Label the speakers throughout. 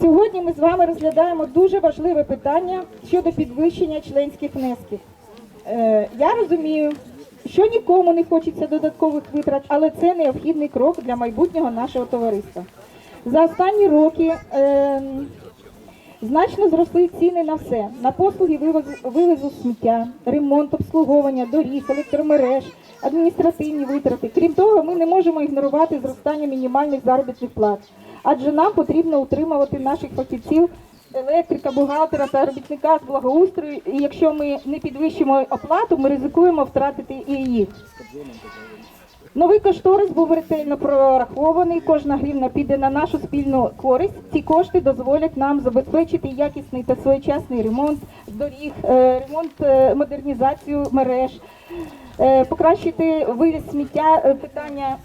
Speaker 1: Сьогодні ми з вами розглядаємо дуже важливе питання щодо підвищення членських внесків. Е, я розумію, що нікому не хочеться додаткових витрат, але це необхідний крок для майбутнього нашого товариства. За останні роки ем, Значно зросли ціни на все: на послуги вивозу, вивозу сміття, ремонт, обслуговування, доріг, електромереж, адміністративні витрати. Крім того, ми не можемо ігнорувати зростання мінімальних заробітних плат, адже нам потрібно утримувати наших фахівців, електрика, бухгалтера та робітника з благоустрою. І якщо ми не підвищимо оплату, ми ризикуємо втратити і їх. Новий кошторис був ретельно прорахований. Кожна гривна піде на нашу спільну користь. Ці кошти дозволять нам забезпечити якісний та своєчасний ремонт доріг, е, ремонт, е, модернізацію мереж, е, покращити вивіз сміття. Питання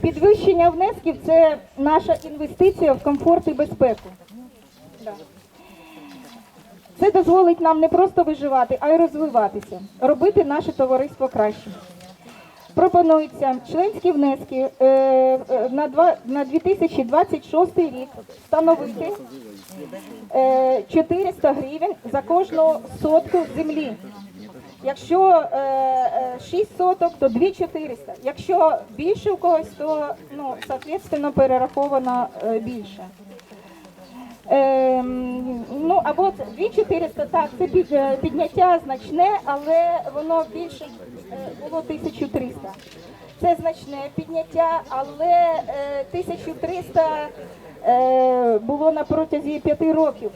Speaker 1: підвищення внесків це наша інвестиція в комфорт і безпеку. Це дозволить нам не просто виживати, а й розвиватися, робити наше товариство кращим. Пропонується членські внески е, е, на, два, на 2026 рік встановити е, 400 гривень за кожну сотку землі. Якщо е, е, 6 соток, то 2400. Якщо більше у когось, то ну, соответственно, перераховано е, більше. Ем, ну або це 2400, так, це під, е, підняття значне, але воно більше е, було 1300. Це значне підняття, але е, 1300 е, було на протязі 5 років.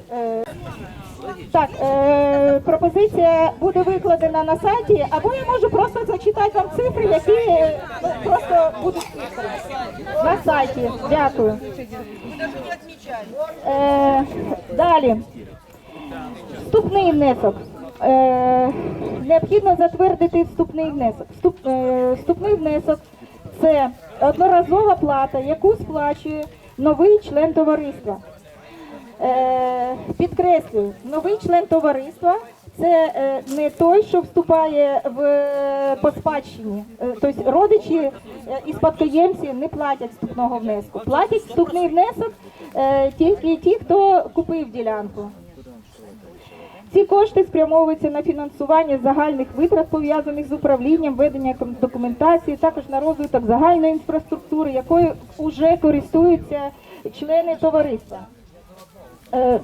Speaker 1: Так, е, пропозиція буде викладена на сайті, або я можу просто зачитати вам цифри, які е, просто будуть на сайті. Дякую. Е, далі. Вступний внесок. Е, необхідно затвердити вступний внесок. Вступ, е, вступний внесок це одноразова плата, яку сплачує новий член товариства. Е, підкреслюю, новий член товариства це е, не той, що вступає в е, по спадщині. Тобто родичі і спадкоємці не платять вступного внеску. Платять вступний внесок тільки ті, хто купив ділянку. Ці кошти спрямовуються на фінансування загальних витрат, пов'язаних з управлінням, ведення документації, також на розвиток загальної інфраструктури, якою вже користуються члени товариства. Е,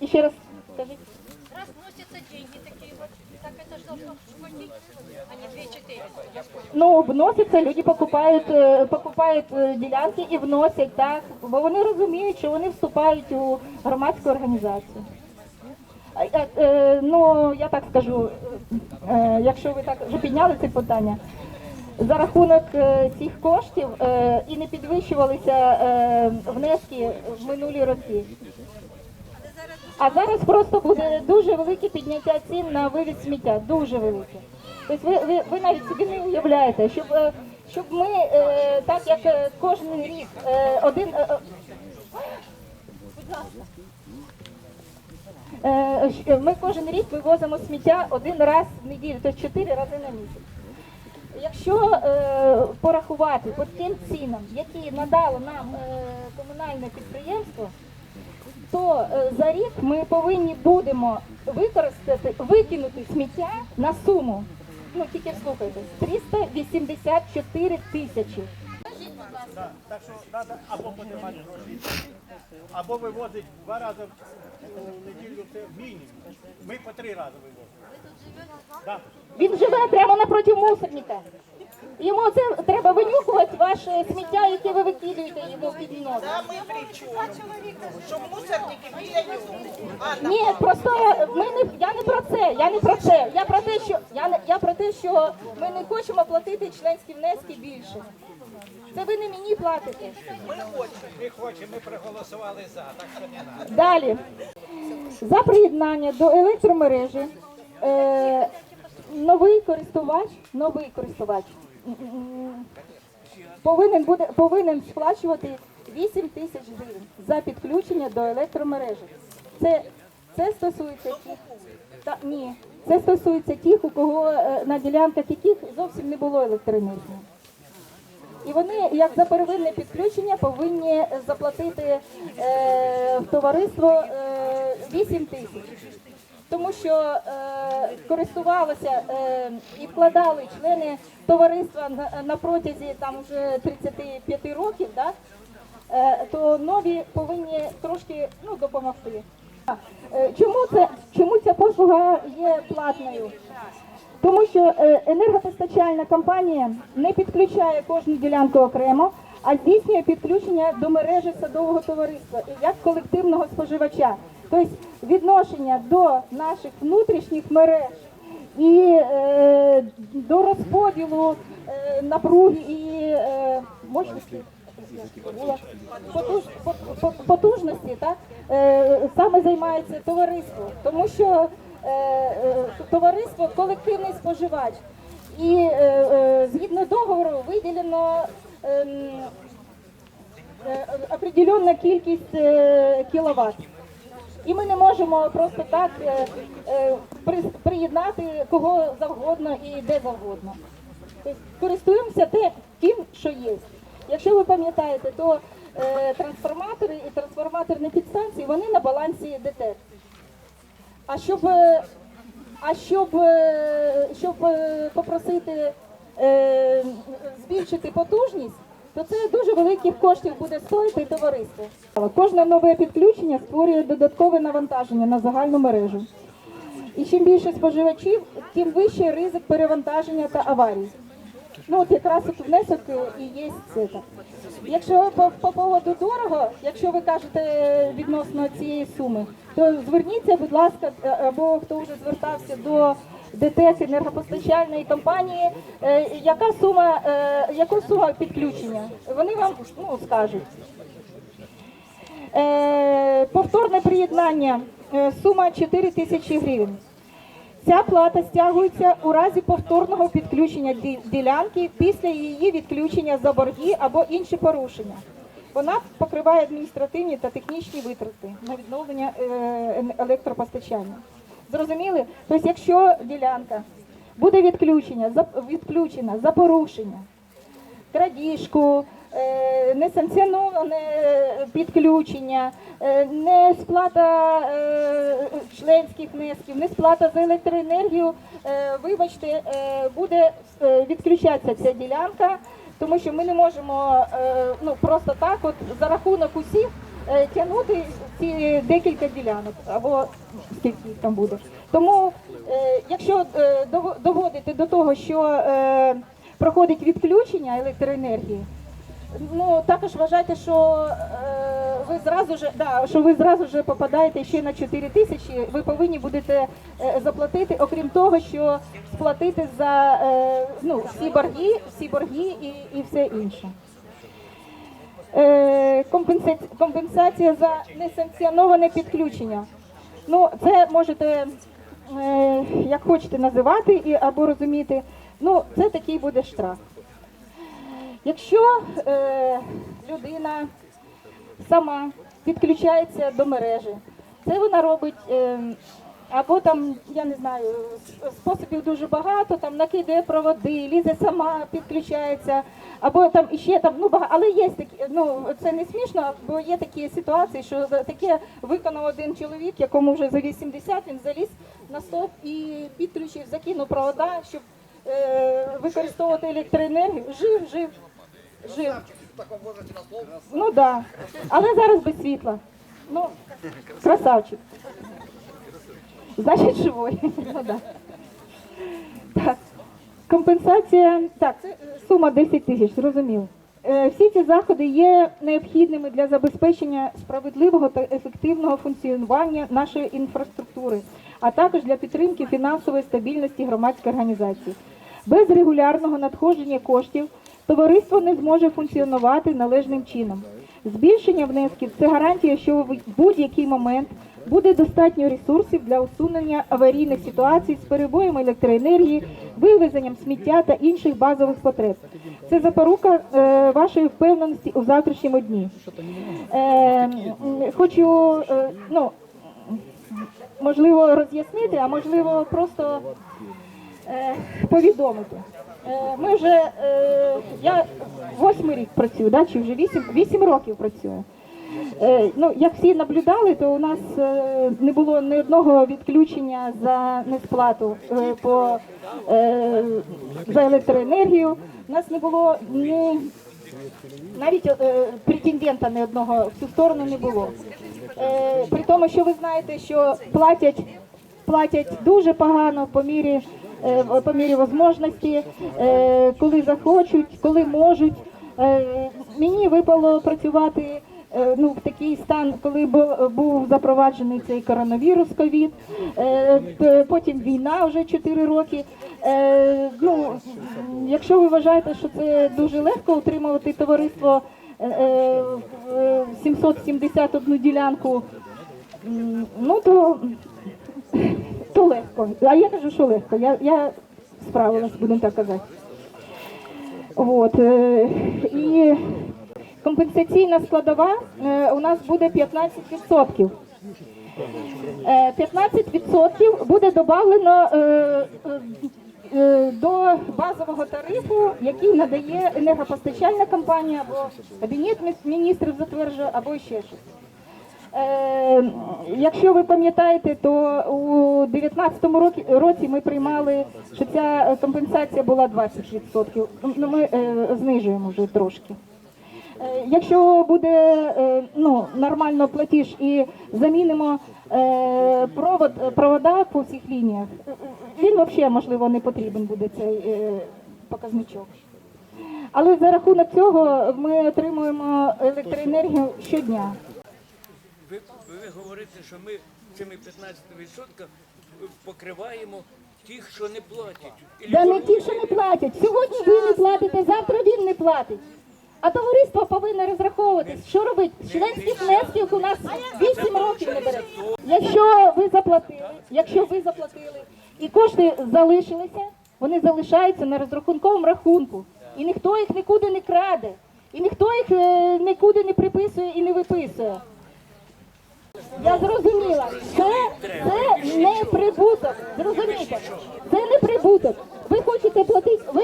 Speaker 1: і раз скажіть.
Speaker 2: Раз вносятся деньги такие вот, так это же должно хватить, а не 2 400.
Speaker 1: Ну, вносяться, люди покупають, е, покупають е, ділянки і вносять, так, бо вони розуміють, що вони вступають у громадську організацію. А, е, е, ну, я так скажу, е, якщо ви так вже підняли це питання, за рахунок е, цих коштів е, і не підвищувалися е, внески в минулі роки. А зараз просто буде дуже велике підняття цін на вивіз сміття, дуже велике. Тобто ви, ви, ви навіть собі не уявляєте, щоб, е, щоб ми, е, так як е, кожен рік, е, один. е, е, Ми кожен рік вивозимо сміття один раз в неділю, тобто чотири рази на місяць. Якщо е, порахувати по тим цінам, які надало нам е, комунальне підприємство, то е, за рік ми повинні будемо використати, викинути сміття на суму. Ну тільки слухайте, 384 тисячі.
Speaker 3: Так, так що треба або подимати гроші, або вивозити два рази в неділю це мінімум. Ми по три рази вивозимо. Да.
Speaker 1: Він живе прямо напроти мусорника. Йому це треба винюхувати ваше сміття, яке ви викидуєте йому під ноги.
Speaker 4: А ми при чому? Що мусорники біля нього?
Speaker 1: Ні, просто ми не я не про це. Я не про це. Я про те, що я не я про те, що ми не хочемо платити членські внески більше. Це ви не мені платите.
Speaker 3: Ми хочемо, ми проголосували за, так що не треба.
Speaker 1: Далі за приєднання до електромережі е, новий користувач, новий користувач м, м, повинен буде повинен сплачувати 8 тисяч гривень за підключення до електромережі. Це, це стосується тих, та, ні, це стосується тих, у кого е, на ділянках яких зовсім не було електроенергії. І вони, як за первинне підключення, повинні заплатити е, в товариство е, 8 тисяч. Тому що е, користувалися е, і вкладали члени товариства на, на протязі там вже 35 років, да? е, то нові повинні трошки ну, допомогти. Е, Чому це чому ця послуга є платною? Тому що е, енергопостачальна компанія не підключає кожну ділянку окремо, а здійснює підключення до мережі садового товариства як колективного споживача. Тобто відношення до наших внутрішніх мереж і е, до розподілу е, напруги і е, мощності потуж, по- по- потужності, так, е, саме займається товариство, тому що товариство колективний споживач. І е, е, згідно договору виділено ем, е, определенна кількість е, кіловат. І ми не можемо просто так е, е, приєднати кого завгодно і де завгодно. Тобто користуємося те, тим, що є. Якщо ви пам'ятаєте, то е, трансформатори і трансформаторні підстанції вони на балансі ДТЕК. А щоб, е, а щоб, е, щоб е, попросити збільшити потужність, то це дуже великих коштів буде стоїти товариство. Кожне нове підключення створює додаткове навантаження на загальну мережу. І чим більше споживачів, тим вищий ризик перевантаження та аварій. Ну от якраз от внесок е, і є це. Якщо по, по поводу дорого, якщо ви кажете відносно цієї суми, то зверніться, будь ласка, е, або хто вже звертався до ДТЕК енергопостачальної компанії, е, яка сума, е, яка сума підключення? Вони вам ну, скажуть. Е, повторне приєднання, е, сума 4 тисячі гривень. Ця плата стягується у разі повторного підключення ді- ділянки після її відключення за борги або інші порушення. Вона покриває адміністративні та технічні витрати на відновлення е, електропостачання. Зрозуміли? Тобто, якщо ділянка буде відключена за порушення, крадіжку, несанкціоноване підключення, е, не сплата е, членських внесків, не сплата за електроенергію. е, Вибачте, е, буде е, відключатися ця ділянка, тому що ми не можемо е, ну, просто так, от за рахунок усіх. е, Тягнути ці декілька ділянок або скільки їх там буде. Тому, е, якщо е, доводити до того, що е, проходить відключення електроенергії, ну також вважайте, що е, ви зразу ж да, що ви зразу ж попадаєте ще на 4 тисячі. Ви повинні будете е, заплатити, окрім того, що сплатити за е, ну, всі борги, всі борги і, і все інше. Е, компенсація, компенсація за несанкціоноване підключення. Ну, це можете е, як хочете називати і, або розуміти. Ну, це такий буде штраф. Якщо е, людина сама підключається до мережі, це вона робить е, або там, я не знаю, способів дуже багато, там накидає проводи, лізе сама, підключається, або там іще там, ну багато, але є такі, ну це не смішно, бо є такі ситуації, що таке виконав один чоловік, якому вже за 80, він заліз на стовп і підключив, закинув провода, щоб е, використовувати електроенергію. Жив, жив, жив. Ну так, да. але зараз без світла. Ну, красавчик. Значить, живой. Ну, да. так. Компенсація, так, це е, сума 10 тисяч, зрозуміло. Е, Всі ці заходи є необхідними для забезпечення справедливого та ефективного функціонування нашої інфраструктури, а також для підтримки фінансової стабільності громадської організації. Без регулярного надходження коштів товариство не зможе функціонувати належним чином. Збільшення внесків це гарантія, що в будь-який момент буде достатньо ресурсів для усунення аварійних ситуацій з перебоєм електроенергії, вивезенням сміття та інших базових потреб. Це запорука е, вашої впевненості у завтрашньому дні. Е, хочу е, ну, можливо роз'яснити, а можливо просто е, повідомити. Е, Ми вже е, я восьмий рік працюю, да, чи вже вісім, вісім років працюю. Е, ну, як всі наблюдали, то у нас не було ні одного відключення за несплату по, за електроенергію. У нас не було ні навіть претендента ні одного в цю сторону не було. При тому, що ви знаєте, що платять, платять дуже погано по мірі, по мірі можливості, е, коли захочуть, коли можуть. Е, мені випало працювати е, ну, в такий стан, коли був запроваджений цей коронавірус ковід, е, потім війна вже 4 роки. Е, ну, якщо ви вважаєте, що це дуже легко утримувати товариство е, е, в 771 ділянку, ну то, то легко. А я кажу, що легко. Я, я справилась, будемо так казати. От, е, і компенсаційна складова е, у нас буде 15%. Е, 15% буде додано е, е, е, до базового тарифу, який надає енергопостачальна компанія або кабінет міністрів затверджує, або ще щось. Е, якщо ви пам'ятаєте, то у 2019 році, ми приймали, що ця компенсація була 20%. Ну, ми е, знижуємо вже трошки. Е, Якщо буде е, ну, нормально платіж і замінимо провод, провода по всіх лініях, він взагалі, можливо, не потрібен буде цей показничок. Але за рахунок цього ми отримуємо електроенергію щодня.
Speaker 5: Ви, ви говорите, що ми цими 15% покриваємо тих, що не платять.
Speaker 1: Да не ті, що не платять. Сьогодні ви не платите, завтра він не платить. А товариство повинно розраховуватись. Що робити? Членських внесків у нас 8 років не бере. Якщо ви заплатили, якщо ви заплатили і кошти залишилися, вони залишаються на розрахунковому рахунку. І ніхто їх нікуди не краде, і ніхто їх е, нікуди не приписує і не виписує. Я зрозуміла, це, це не прибуток. Зрозумійте, це не прибуток. Ви хочете платити, ви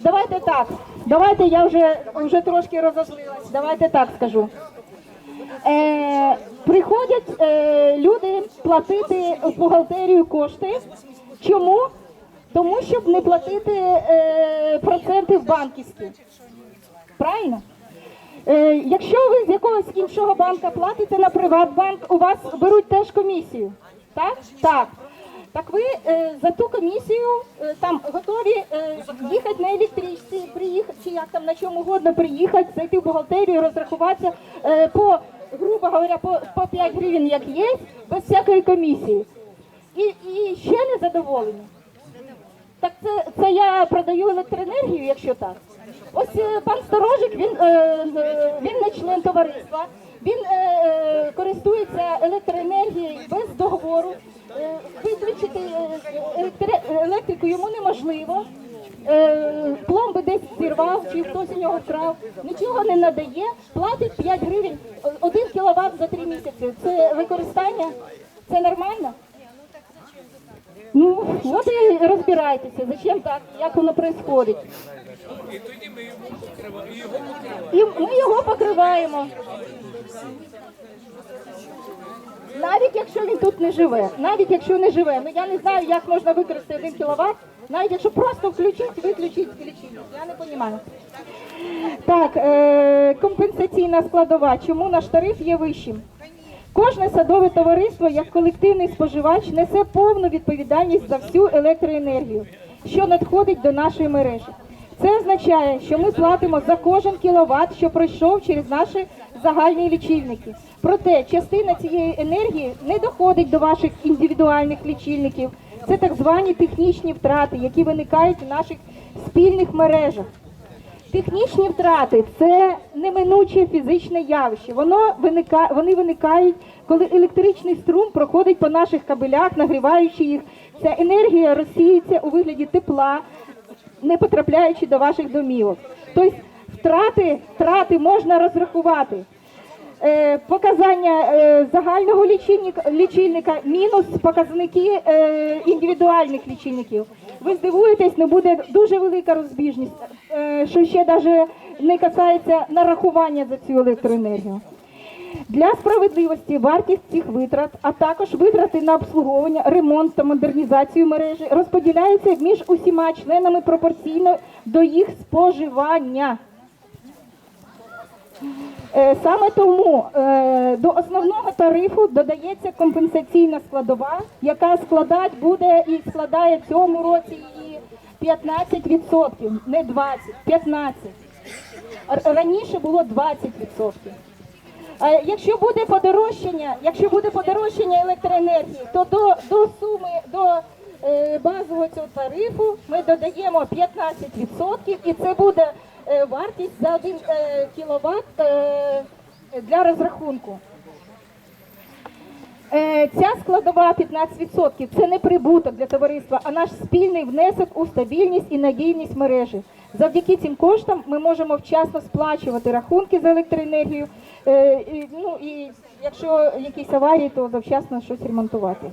Speaker 1: давайте так. Давайте я вже вже трошки розозлилась. Давайте так скажу. Е, приходять е, люди платити в бухгалтерію кошти. Чому? Тому щоб не платити е, проценти в банківські. Правильно? Е, якщо ви з якогось іншого банка платите на Приватбанк, у вас беруть теж комісію. Так? Так. Так ви е, за ту комісію е, там готові е, їхати на електричці, приїхати чи як там на чому угодно приїхати, зайти в бухгалтерію, розрахуватися е, по, грубо говоря, по, по 5 гривень, як є, без всякої комісії. І, і ще не задоволені. Так це, це я продаю електроенергію, якщо так. Ось е, пан Сторожик, він, е, він не член товариства, він е, користується електроенергією без договору. Виключити електрику йому неможливо. Пломби десь зірвав, чи хтось у нього вкрав, нічого не надає, платить 5 гривень, 1 кВт за 3 місяці. Це використання? Це нормально? Ну, от і розбирайтеся, зачем так, як воно відбувається.
Speaker 5: І ми його покриваємо.
Speaker 1: Навіть якщо він тут не живе, навіть якщо не живе, ну я не знаю, як можна використати 1 кВт, навіть якщо просто включити, виключити, включити. Я не розумію. Так, е, компенсаційна складова. Чому наш тариф є вищим? Кожне садове товариство, як колективний споживач, несе повну відповідальність за всю електроенергію, що надходить до нашої мережі. Це означає, що ми платимо за кожен кіловат, що пройшов через наші загальні лічильники. Проте частина цієї енергії не доходить до ваших індивідуальних лічильників. Це так звані технічні втрати, які виникають у наших спільних мережах. Технічні втрати це неминуче фізичне явище. Воно виника, вони виникають, коли електричний струм проходить по наших кабелях, нагріваючи їх. Ця енергія розсіюється у вигляді тепла, не потрапляючи до ваших домівок. Тобто втрати, втрати можна розрахувати. Е, показання е, загального лічильника, мінус показники е, індивідуальних лічильників. Ви здивуєтесь, але буде дуже велика розбіжність, що ще навіть не касається нарахування за цю електроенергію. Для справедливості вартість цих витрат, а також витрати на обслуговування, ремонт та модернізацію мережі розподіляються між усіма членами пропорційно до їх споживання. Е, Саме тому е, до основного тарифу додається компенсаційна складова, яка складати буде і складає в цьому році і 15%, не 20, 15. Р- Раніше було 20%. Е, Якщо буде подорожчання, якщо буде подорожчання електроенергії, то до, до суми до е, базового цього тарифу ми додаємо 15% і це буде е, вартість за 1 е, кіловат для розрахунку. Ця складова 15% це не прибуток для товариства, а наш спільний внесок у стабільність і надійність мережі. Завдяки цим коштам ми можемо вчасно сплачувати рахунки за електроенергію. Е, Ну і якщо якісь аварії, то завчасно щось ремонтувати.